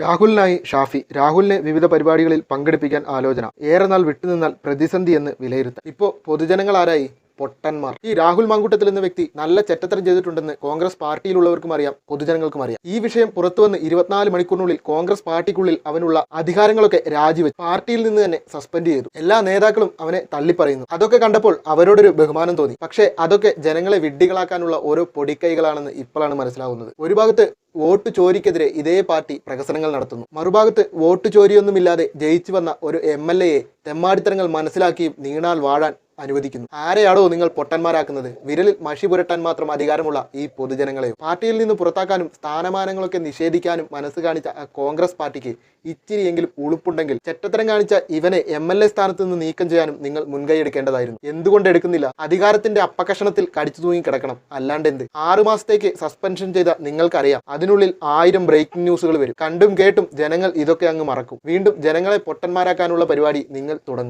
രാഹുലിനായി ഷാഫി രാഹുലിനെ വിവിധ പരിപാടികളിൽ പങ്കെടുപ്പിക്കാൻ ആലോചന. ഏറെ നാൾ വിട്ടുനിന്നാൽ പ്രതിസന്ധി എന്ന് വിലയിരുത്താം ഇപ്പോൾ പൊതുജനങ്ങൾ ആരായി? പൊട്ടന്മാർ. ഈ രാഹുൽ മാങ്കൂട്ടത്തിൽ എന്ന വ്യക്തി നല്ല ചെറ്റത്തരം ചെയ്തിട്ടുണ്ടെന്ന് കോൺഗ്രസ് പാർട്ടിയിലുള്ളവർക്കും അറിയാം പൊതുജനങ്ങൾക്കും അറിയാം. ഈ വിഷയം പുറത്തുവന്ന് ഇരുപത്തിനാല് മണിക്കൂറിനുള്ളിൽ കോൺഗ്രസ് പാർട്ടിക്കുള്ളിൽ അവനുള്ള അധികാരങ്ങളൊക്കെ രാജിവെച്ചു. പാർട്ടിയിൽ നിന്ന് തന്നെ സസ്പെൻഡ് ചെയ്തു. എല്ലാ നേതാക്കളും അവനെ തള്ളിപ്പറയുന്നു. അതൊക്കെ കണ്ടപ്പോൾ അവരോടൊരു ബഹുമാനം തോന്നി. പക്ഷേ അതൊക്കെ ജനങ്ങളെ വിഡ്ഢികളാക്കാനുള്ള ഓരോ പൊടിക്കൈകളാണെന്ന് ഇപ്പോഴാണ് മനസ്സിലാവുന്നത്. ഒരു ഭാഗത്ത് വോട്ട് ചോരിക്കെതിരെ ഇതേ പാർട്ടി പ്രകസനങ്ങൾ നടത്തുന്നു. മറുഭാഗത്ത് വോട്ട് ചോരിയൊന്നുമില്ലാതെ ജയിച്ചു വന്ന ഒരു എം എൽ എയെ തെമ്മാടിത്തരങ്ങൾ മനസ്സിലാക്കിയും നീണാൽ വാഴാൻ അനുവദിക്കുന്നു. ആരെയാണോ നിങ്ങൾ പൊട്ടന്മാരാക്കുന്നത്? വിരലിൽ മഷി പുരട്ടാൻ മാത്രം അധികാരമുള്ള ഈ പൊതുജനങ്ങളെ പാർട്ടിയിൽ നിന്ന് പുറത്താക്കാനും സ്ഥാനമാനങ്ങളൊക്കെ നിഷേധിക്കാനും മനസ്സ് കാണിച്ച കോൺഗ്രസ് പാർട്ടിക്ക് ഇച്ചിരിയെങ്കിലും ഉളുപ്പുണ്ടെങ്കിൽ ചെറ്റത്തരം കാണിച്ച ഇവനെ എം എൽ എ സ്ഥാനത്ത് നിന്ന് നീക്കം ചെയ്യാനും നിങ്ങൾ മുൻകൈ എടുക്കേണ്ടതായിരുന്നു. എന്തുകൊണ്ട് എടുക്കുന്നില്ല? അധികാരത്തിന്റെ അപ്പകഷണത്തിൽ കടിച്ചു തൂങ്ങി കിടക്കണം. അല്ലാണ്ട് എന്ത് ആറു മാസത്തേക്ക് സസ്പെൻഷൻ ചെയ്ത നിങ്ങൾക്കറിയാം. അതിനുള്ളിൽ ആയിരം ബ്രേക്കിംഗ് ന്യൂസുകൾ വരും. കണ്ടും കേട്ടും ജനങ്ങൾ ഇതൊക്കെ അങ്ങ് മറക്കും. വീണ്ടും ജനങ്ങളെ പൊട്ടന്മാരാക്കാനുള്ള പരിപാടി നിങ്ങൾ തുടങ്ങും.